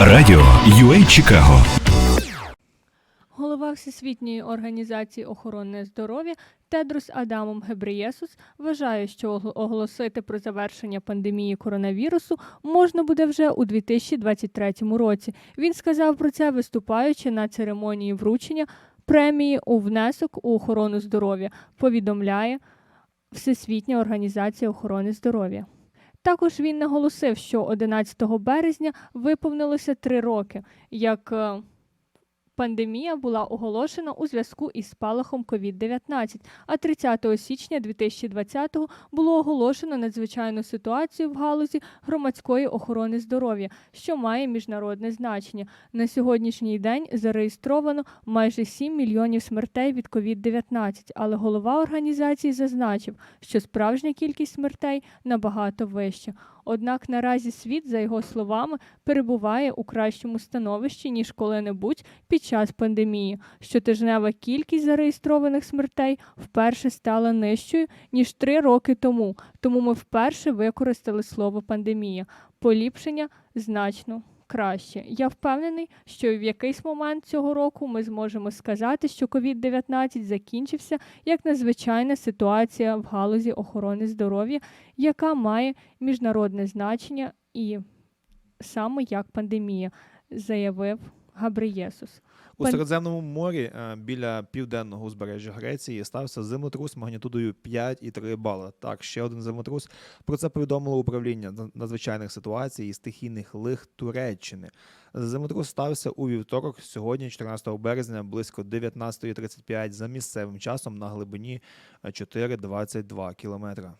Радіо UA Чикаго Голова Всесвітньої організації охорони здоров'я Тедрос Адамом Гебреєсус вважає, що оголосити про завершення пандемії коронавірусу можна буде вже у 2023 році. Він сказав про це, виступаючи на церемонії вручення премії у внесок у охорону здоров'я. Повідомляє Всесвітня організація охорони здоров'я. Також він наголосив, що 11 березня виповнилося три роки, як е, Пандемія була оголошена у зв'язку із спалахом COVID-19, а 30 січня 2020 було оголошено надзвичайну ситуацію в галузі громадської охорони здоров'я, що має міжнародне значення. На сьогоднішній день зареєстровано майже 7 мільйонів смертей від COVID-19, але голова організації зазначив, що справжня кількість смертей набагато вища. Однак наразі світ, за його словами, перебуває у кращому становищі ніж коли-небудь під час пандемії. Щотижнева кількість зареєстрованих смертей вперше стала нижчою ніж три роки тому. Тому ми вперше використали слово пандемія. Поліпшення значно краще. Я впевнений, що в якийсь момент цього року ми зможемо сказати, що COVID-19 закінчився як надзвичайна ситуація в галузі охорони здоров'я, яка має міжнародне значення і саме як пандемія, заявив Габриєсус. У Середземному морі е, біля південного узбережжя Греції стався землетрус магнітудою 5,3 бала. Так, ще один землетрус. Про це повідомило управління над- надзвичайних ситуацій і стихійних лих Туреччини. Землетрус стався у вівторок, сьогодні, 14 березня, близько 19.35 за місцевим часом на глибині е, 4,22 кілометра.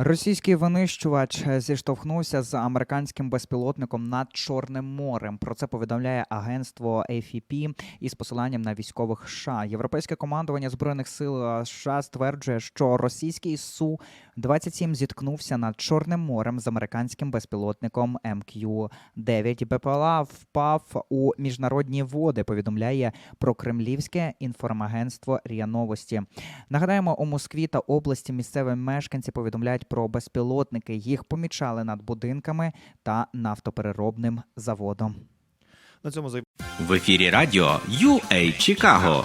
Російський винищувач зіштовхнувся з американським безпілотником над Чорним морем. Про це повідомляє агентство AFP із посиланням на військових США. Європейське командування збройних сил е, США стверджує, що російський су 27 зіткнувся над Чорним морем з американським безпілотником МК-9. БПЛА впав у міжнародні води. Повідомляє про кремлівське інформагентство РІА Новості. Нагадаємо, у Москві та області місцеві мешканці повідомляють про безпілотники. Їх помічали над будинками та нафтопереробним заводом. На цьому зай- В ефірі радіо UA Чикаго.